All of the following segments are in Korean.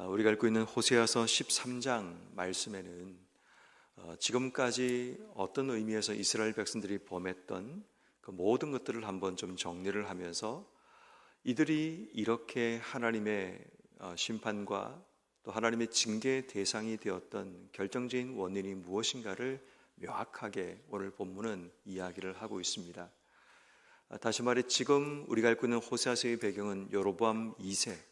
아, 우리가 읽고 있는 호세아서 13장 말씀에는 어, 지금까지 어떤 의미에서 이스라엘 백성들이 범했던 그 모든 것들을 한번 좀 정리를 하면서 이들이 이렇게 하나님의 어, 심판과 또 하나님의 징계의 대상이 되었던 결정적인 원인이 무엇인가를 명확하게 오늘 본문은 이야기를 하고 있습니다. 아, 다시 말해 지금 우리가 읽고 있는 호세아서의 배경은 여로보암 2세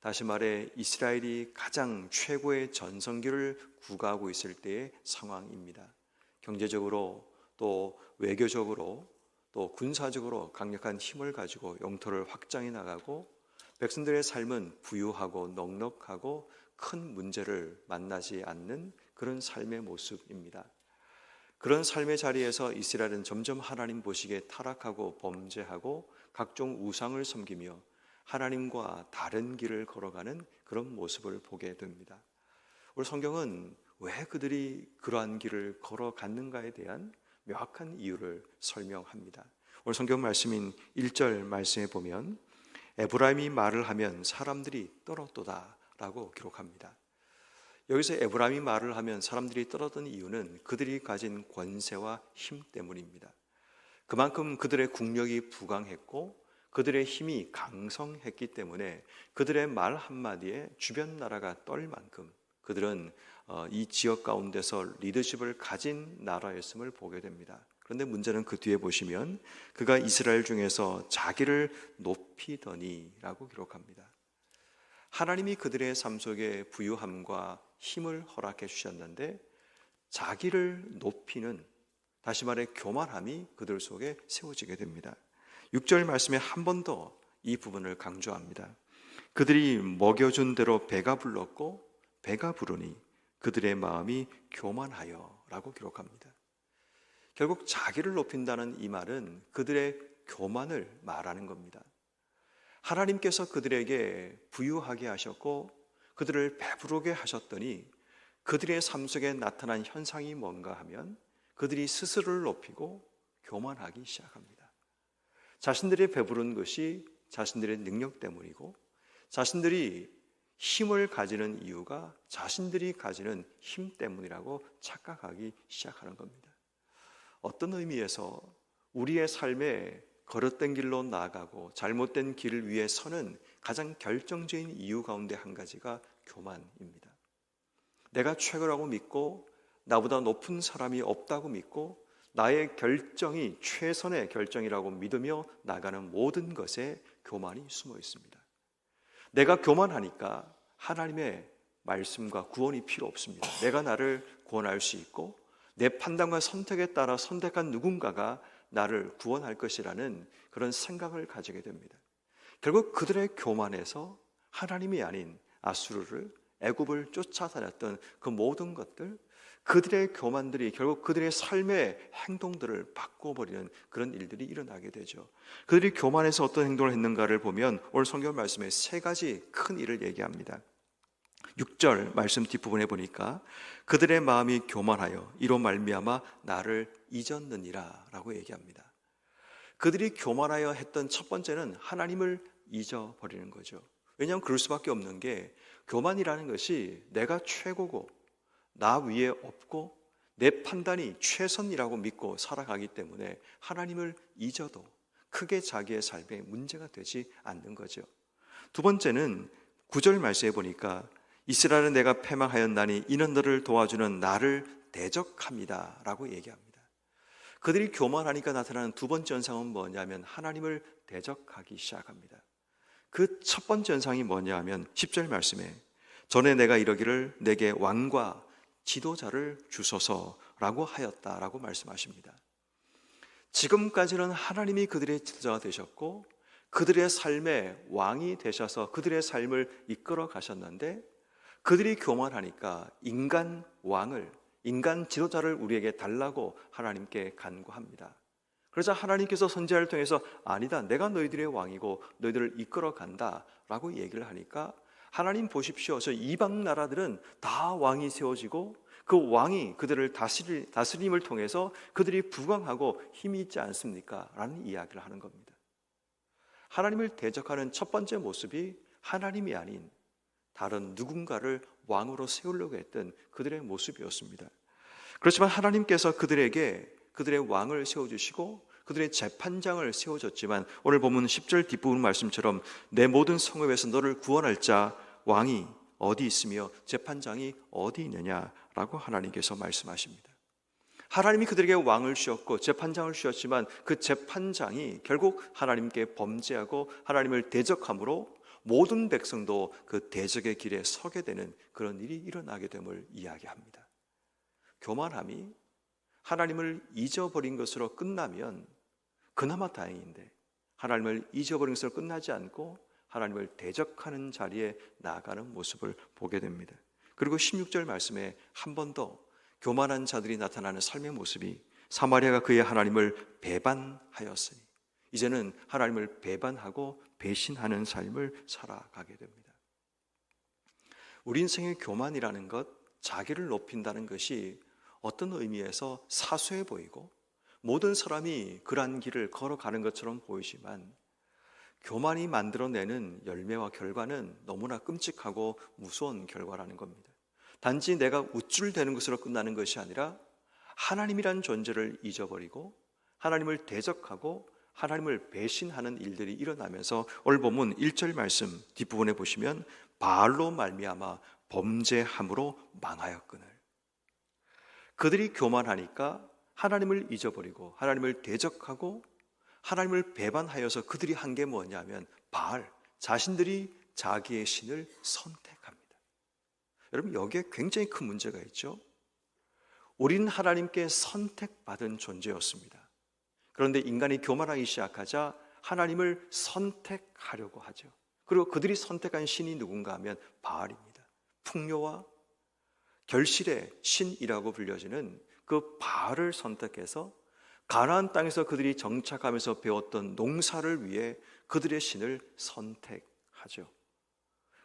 다시 말해 이스라엘이 가장 최고의 전성기를 구가하고 있을 때의 상황입니다. 경제적으로 또 외교적으로 또 군사적으로 강력한 힘을 가지고 영토를 확장해 나가고 백성들의 삶은 부유하고 넉넉하고 큰 문제를 만나지 않는 그런 삶의 모습입니다. 그런 삶의 자리에서 이스라엘은 점점 하나님 보시기에 타락하고 범죄하고 각종 우상을 섬기며 하나님과 다른 길을 걸어가는 그런 모습을 보게 됩니다. 우리 성경은 왜 그들이 그러한 길을 걸어갔는가에 대한 명확한 이유를 설명합니다. 오늘 성경 말씀인 1절 말씀에 보면 에브라임이 말을 하면 사람들이 떨었도다라고 기록합니다. 여기서 에브라임이 말을 하면 사람들이 떨었던 이유는 그들이 가진 권세와 힘 때문입니다. 그만큼 그들의 국력이 부강했고 그들의 힘이 강성했기 때문에 그들의 말 한마디에 주변 나라가 떨 만큼 그들은 어, 이 지역 가운데서 리더십을 가진 나라였음을 보게 됩니다. 그런데 문제는 그 뒤에 보시면 그가 이스라엘 중에서 자기를 높이더니라고 기록합니다. 하나님이 그들의 삶 속에 부유함과 힘을 허락해 주셨는데 자기를 높이는 다시 말해 교만함이 그들 속에 세워지게 됩니다. 6절 말씀에 한 번 더 이 부분을 강조합니다. 그들이 먹여준 대로 배가 불렀고 배가 부르니 그들의 마음이 교만하여 라고 기록합니다. 결국 자기를 높인다는 이 말은 그들의 교만을 말하는 겁니다. 하나님께서 그들에게 부유하게 하셨고 그들을 배부르게 하셨더니 그들의 삶 속에 나타난 현상이 뭔가 하면 그들이 스스로를 높이고 교만하기 시작합니다. 자신들이 배부른 것이 자신들의 능력 때문이고 자신들이 힘을 가지는 이유가 자신들이 가지는 힘 때문이라고 착각하기 시작하는 겁니다. 어떤 의미에서 우리의 삶에 걸었던 길로 나아가고 잘못된 길을 위해 서는 가장 결정적인 이유 가운데 한 가지가 교만입니다. 내가 최고라고 믿고 나보다 높은 사람이 없다고 믿고 나의 결정이 최선의 결정이라고 믿으며 나가는 모든 것에 교만이 숨어 있습니다. 내가 교만하니까 하나님의 말씀과 구원이 필요 없습니다. 내가 나를 구원할 수 있고 내 판단과 선택에 따라 선택한 누군가가 나를 구원할 것이라는 그런 생각을 가지게 됩니다. 결국 그들의 교만에서 하나님이 아닌 아수르를 애굽을 쫓아다녔던 그 모든 것들 그들의 교만들이 결국 그들의 삶의 행동들을 바꿔버리는 그런 일들이 일어나게 되죠. 그들이 교만해서 어떤 행동을 했는가를 보면 오늘 성경 말씀에 세 가지 큰 일을 얘기합니다. 6절 말씀 뒷부분에 보니까 그들의 마음이 교만하여 이로 말미암아 나를 잊었느니라라고 얘기합니다. 그들이 교만하여 했던 첫 번째는 하나님을 잊어버리는 거죠. 왜냐하면 그럴 수밖에 없는 게 교만이라는 것이 내가 최고고 나 위에 없고 내 판단이 최선이라고 믿고 살아가기 때문에 하나님을 잊어도 크게 자기의 삶에 문제가 되지 않는 거죠. 두 번째는 구절 말씀에 보니까 이스라엘은 내가 패망하였나니 이는 너를 도와주는 나를 대적합니다라고 얘기합니다. 그들이 교만하니까 나타나는 두 번째 현상은 뭐냐면 하나님을 대적하기 시작합니다. 그 첫 번째 현상이 뭐냐면 10절 말씀에 전에 내가 이러기를 내게 왕과 지도자를 주소서라고 하였다라고 말씀하십니다. 지금까지는 하나님이 그들의 지도자가 되셨고 그들의 삶의 왕이 되셔서 그들의 삶을 이끌어 가셨는데 그들이 교만하니까 인간 왕을 인간 지도자를 우리에게 달라고 하나님께 간구합니다. 그러자 하나님께서 선지자를 통해서 아니다. 내가 너희들의 왕이고 너희들을 이끌어 간다라고 얘기를 하니까 하나님 보십시오. 저 이방 나라들은 다 왕이 세워지고 그 왕이 그들을 다스리, 다스림을 통해서 그들이 부강하고 힘이 있지 않습니까? 라는 이야기를 하는 겁니다. 하나님을 대적하는 첫 번째 모습이 하나님이 아닌 다른 누군가를 왕으로 세우려고 했던 그들의 모습이었습니다. 그렇지만 하나님께서 그들에게 그들의 왕을 세워주시고 그들의 재판장을 세워줬지만 오늘 보면 10절 뒷부분 말씀처럼 내 모든 성읍에서 너를 구원할 자 왕이 어디 있으며 재판장이 어디 있느냐라고 하나님께서 말씀하십니다. 하나님이 그들에게 왕을 주었고 재판장을 주었지만 그 재판장이 결국 하나님께 범죄하고 하나님을 대적함으로 모든 백성도 그 대적의 길에 서게 되는 그런 일이 일어나게 됨을 이야기합니다. 교만함이 하나님을 잊어버린 것으로 끝나면 그나마 다행인데 하나님을 잊어버린 것으로 끝나지 않고 하나님을 대적하는 자리에 나아가는 모습을 보게 됩니다. 그리고 16절 말씀에 한 번 더 교만한 자들이 나타나는 삶의 모습이 사마리아가 그의 하나님을 배반하였으니 이제는 하나님을 배반하고 배신하는 삶을 살아가게 됩니다. 우리 인생의 교만이라는 것, 자기를 높인다는 것이 어떤 의미에서 사소해 보이고 모든 사람이 그러한 길을 걸어가는 것처럼 보이지만 교만이 만들어내는 열매와 결과는 너무나 끔찍하고 무서운 결과라는 겁니다. 단지 내가 우쭐대는 것으로 끝나는 것이 아니라 하나님이란 존재를 잊어버리고 하나님을 대적하고 하나님을 배신하는 일들이 일어나면서 오늘 본문 1절 말씀 뒷부분에 보시면 바알로 말미암아 범죄함으로 망하였거늘 그들이 교만하니까 하나님을 잊어버리고 하나님을 대적하고 하나님을 배반하여서 그들이 한 게 뭐냐면 바알 자신들이 자기의 신을 선택합니다. 여러분 여기에 굉장히 큰 문제가 있죠. 우리는 하나님께 선택받은 존재였습니다. 그런데 인간이 교만하기 시작하자 하나님을 선택하려고 하죠. 그리고 그들이 선택한 신이 누군가 하면 바알입니다. 풍요와 결실의 신이라고 불려지는 그 바알을 선택해서 가나안 땅에서 그들이 정착하면서 배웠던 농사를 위해 그들의 신을 선택하죠.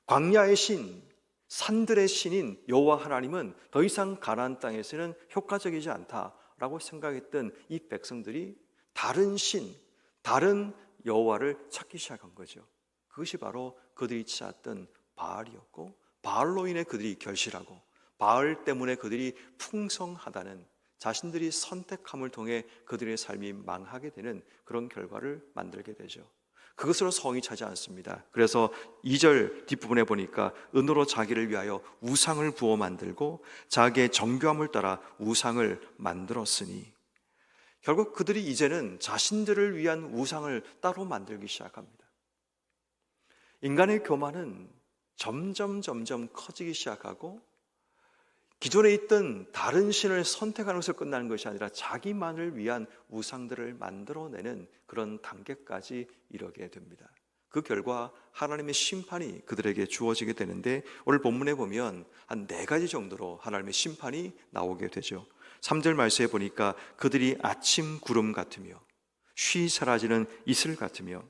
광야의 신, 산들의 신인 여호와 하나님은 더 이상 가나안 땅에서는 효과적이지 않다라고 생각했던 이 백성들이 다른 신, 다른 여호와를 찾기 시작한 거죠. 그것이 바로 그들이 찾았던 바알이었고 바알로 인해 그들이 결실하고 바알 때문에 그들이 풍성하다는 자신들이 선택함을 통해 그들의 삶이 망하게 되는 그런 결과를 만들게 되죠. 그것으로 성이 차지 않습니다. 그래서 2절 뒷부분에 보니까 은으로 자기를 위하여 우상을 부어 만들고 자기의 정교함을 따라 우상을 만들었으니 결국 그들이 이제는 자신들을 위한 우상을 따로 만들기 시작합니다. 인간의 교만은 점점 점점 커지기 시작하고 기존에 있던 다른 신을 선택하는 것을 끝나는 것이 아니라 자기만을 위한 우상들을 만들어내는 그런 단계까지 이르게 됩니다. 그 결과 하나님의 심판이 그들에게 주어지게 되는데 오늘 본문에 보면 한 네 가지 정도로 하나님의 심판이 나오게 되죠. 3절 말씀에 보니까 그들이 아침 구름 같으며 쉬 사라지는 이슬 같으며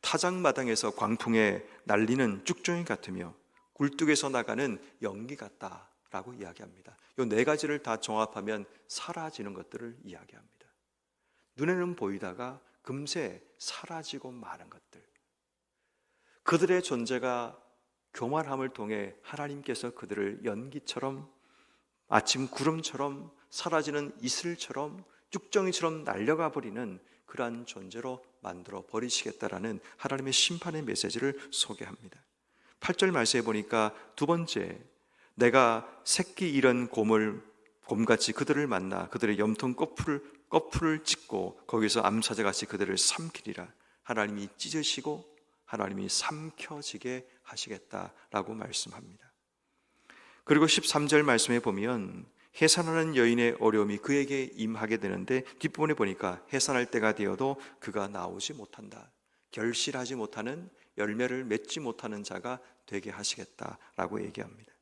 타작마당에서 광풍에 날리는 쭉종이 같으며 굴뚝에서 나가는 연기 같다. 라고 이야기합니다. 이 네 가지를 다 종합하면 사라지는 것들을 이야기합니다. 눈에는 보이다가 금세 사라지고 마는 것들. 그들의 존재가 교만함을 통해 하나님께서 그들을 연기처럼 아침 구름처럼 사라지는 이슬처럼 쭉정이처럼 날려가 버리는 그러한 존재로 만들어 버리시겠다라는 하나님의 심판의 메시지를 소개합니다. 8절 말씀에 보니까 두 번째 내가 새끼 잃은 곰을 곰같이 그들을 만나 그들의 염통 거풀을 거풀을 찢고 거기서 암사자같이 그들을 삼키리라 하나님이 찢으시고 하나님이 삼켜지게 하시겠다라고 말씀합니다. 그리고 13절 말씀에 보면 해산하는 여인의 어려움이 그에게 임하게 되는데 뒷부분에 보니까 해산할 때가 되어도 그가 나오지 못한다. 결실하지 못하는 열매를 맺지 못하는 자가 되게 하시겠다라고 얘기합니다.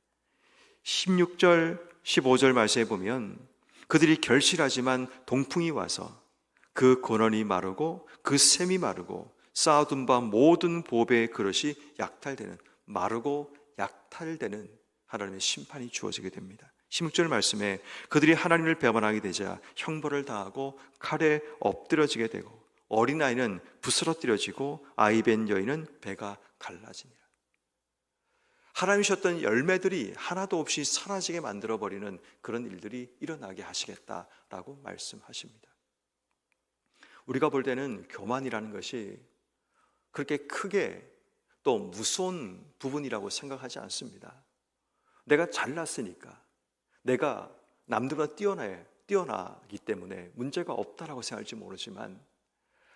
16절, 15절 말씀에 보면 그들이 결실하지만 동풍이 와서 그 권원이 마르고 그 샘이 마르고 쌓아둔 바 모든 보배의 그릇이 약탈되는 마르고 약탈되는 하나님의 심판이 주어지게 됩니다. 16절 말씀에 그들이 하나님을 배반하게 되자 형벌을 당하고 칼에 엎드려지게 되고 어린아이는 부스러뜨려지고 아이벤 여인은 배가 갈라지니라. 하나님 주셨던 열매들이 하나도 없이 사라지게 만들어 버리는 그런 일들이 일어나게 하시겠다라고 말씀하십니다. 우리가 볼 때는 교만이라는 것이 그렇게 크게 또 무서운 부분이라고 생각하지 않습니다. 내가 잘났으니까 내가 남들보다 뛰어나 뛰어나기 때문에 문제가 없다라고 생각할지 모르지만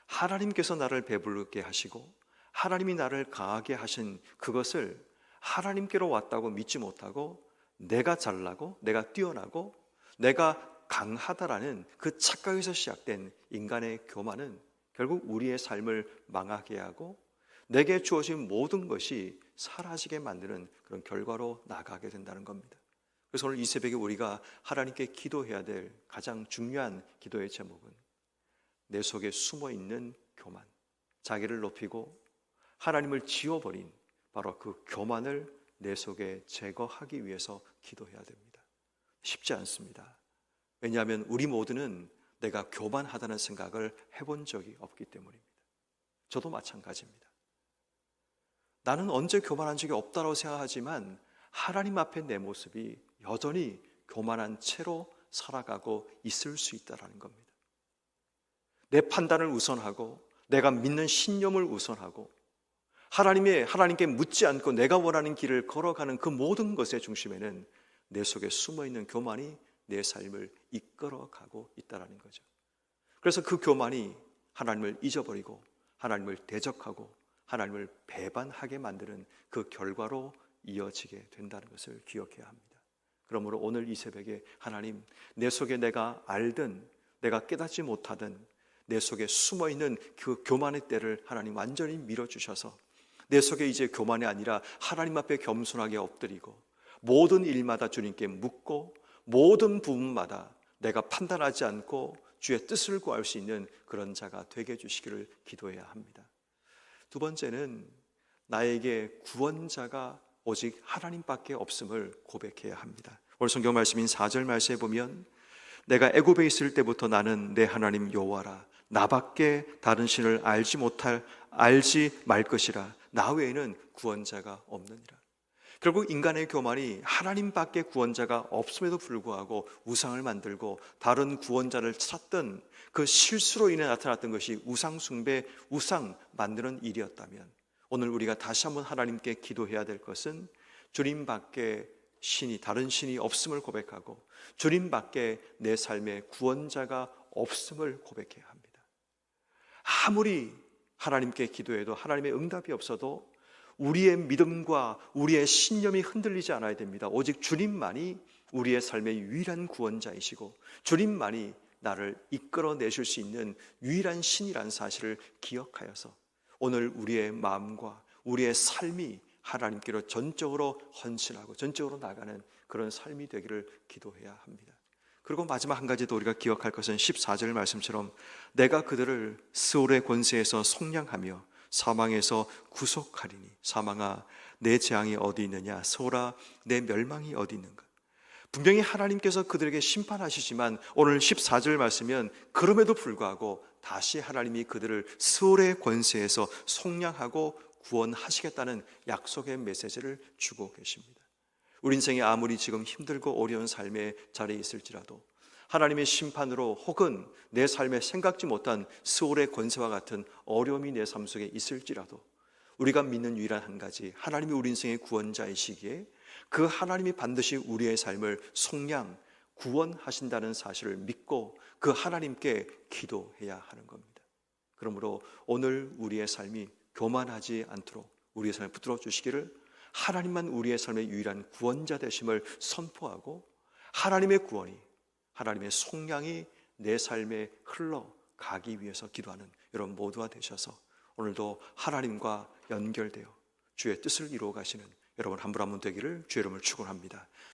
하나님께서 나를 배부르게 하시고 하나님이 나를 강하게 하신 그것을 하나님께로 왔다고 믿지 못하고 내가 잘나고 내가 뛰어나고 내가 강하다라는 그 착각에서 시작된 인간의 교만은 결국 우리의 삶을 망하게 하고 내게 주어진 모든 것이 사라지게 만드는 그런 결과로 나가게 된다는 겁니다. 그래서 오늘 이 새벽에 우리가 하나님께 기도해야 될 가장 중요한 기도의 제목은 내 속에 숨어 있는 교만, 자기를 높이고 하나님을 지워버린 바로 그 교만을 내 속에 제거하기 위해서 기도해야 됩니다. 쉽지 않습니다. 왜냐하면 우리 모두는 내가 교만하다는 생각을 해본 적이 없기 때문입니다. 저도 마찬가지입니다. 나는 언제 교만한 적이 없다고 생각하지만 하나님 앞에 내 모습이 여전히 교만한 채로 살아가고 있을 수 있다라는 겁니다. 내 판단을 우선하고 내가 믿는 신념을 우선하고 하나님의 하나님께 묻지 않고 내가 원하는 길을 걸어가는 그 모든 것의 중심에는 내 속에 숨어 있는 교만이 내 삶을 이끌어가고 있다라는 거죠. 그래서 그 교만이 하나님을 잊어버리고 하나님을 대적하고 하나님을 배반하게 만드는 그 결과로 이어지게 된다는 것을 기억해야 합니다. 그러므로 오늘 이 새벽에 하나님 내 속에 내가 알든 내가 깨닫지 못하든 내 속에 숨어 있는 그 교만의 때를 하나님 완전히 밀어 주셔서 내 속에 이제 교만이 아니라 하나님 앞에 겸손하게 엎드리고 모든 일마다 주님께 묻고 모든 부분마다 내가 판단하지 않고 주의 뜻을 구할 수 있는 그런 자가 되게 해주시기를 기도해야 합니다. 두 번째는 나에게 구원자가 오직 하나님밖에 없음을 고백해야 합니다. 오늘 성경 말씀인 4절 말씀에 보면 내가 애굽에 있을 때부터 나는 내 하나님 여호와라 나밖에 다른 신을 알지 못할 알지 말 것이라 나 외에는 구원자가 없느니라. 결국 인간의 교만이 하나님밖에 구원자가 없음에도 불구하고 우상을 만들고 다른 구원자를 찾던 그 실수로 인해 나타났던 것이 우상 숭배, 우상 만드는 일이었다면 오늘 우리가 다시 한번 하나님께 기도해야 될 것은 주님밖에 신이 다른 신이 없음을 고백하고 주님밖에 내 삶에 구원자가 없음을 고백해야 합니다. 아무리 하나님께 기도해도 하나님의 응답이 없어도 우리의 믿음과 우리의 신념이 흔들리지 않아야 됩니다. 오직 주님만이 우리의 삶의 유일한 구원자이시고 주님만이 나를 이끌어 내실 수 있는 유일한 신이라는 사실을 기억하여서 오늘 우리의 마음과 우리의 삶이 하나님께로 전적으로 헌신하고 전적으로 나가는 그런 삶이 되기를 기도해야 합니다. 그리고 마지막 한 가지 더 우리가 기억할 것은 14절 말씀처럼 내가 그들을 스올의 권세에서 속량하며 사망에서 구속하리니 사망아 내 재앙이 어디 있느냐 소라 내 멸망이 어디 있는가 분명히 하나님께서 그들에게 심판하시지만 오늘 14절 말씀은 그럼에도 불구하고 다시 하나님이 그들을 스올의 권세에서 속량하고 구원하시겠다는 약속의 메시지를 주고 계십니다. 우리 인생이 아무리 지금 힘들고 어려운 삶의 자리에 있을지라도 하나님의 심판으로 혹은 내 삶에 생각지 못한 스올의 권세와 같은 어려움이 내 삶 속에 있을지라도 우리가 믿는 유일한 한 가지 하나님이 우리 인생의 구원자이시기에 그 하나님이 반드시 우리의 삶을 속량 구원하신다는 사실을 믿고 그 하나님께 기도해야 하는 겁니다. 그러므로 오늘 우리의 삶이 교만하지 않도록 우리의 삶을 붙들어 주시기를 하나님만 우리의 삶의 유일한 구원자 되심을 선포하고 하나님의 구원이 하나님의 속량이 내 삶에 흘러가기 위해서 기도하는 여러분 모두가 되셔서 오늘도 하나님과 연결되어 주의 뜻을 이루어 가시는 여러분 한 분 한 분 되기를 주의 이름을 축원합니다.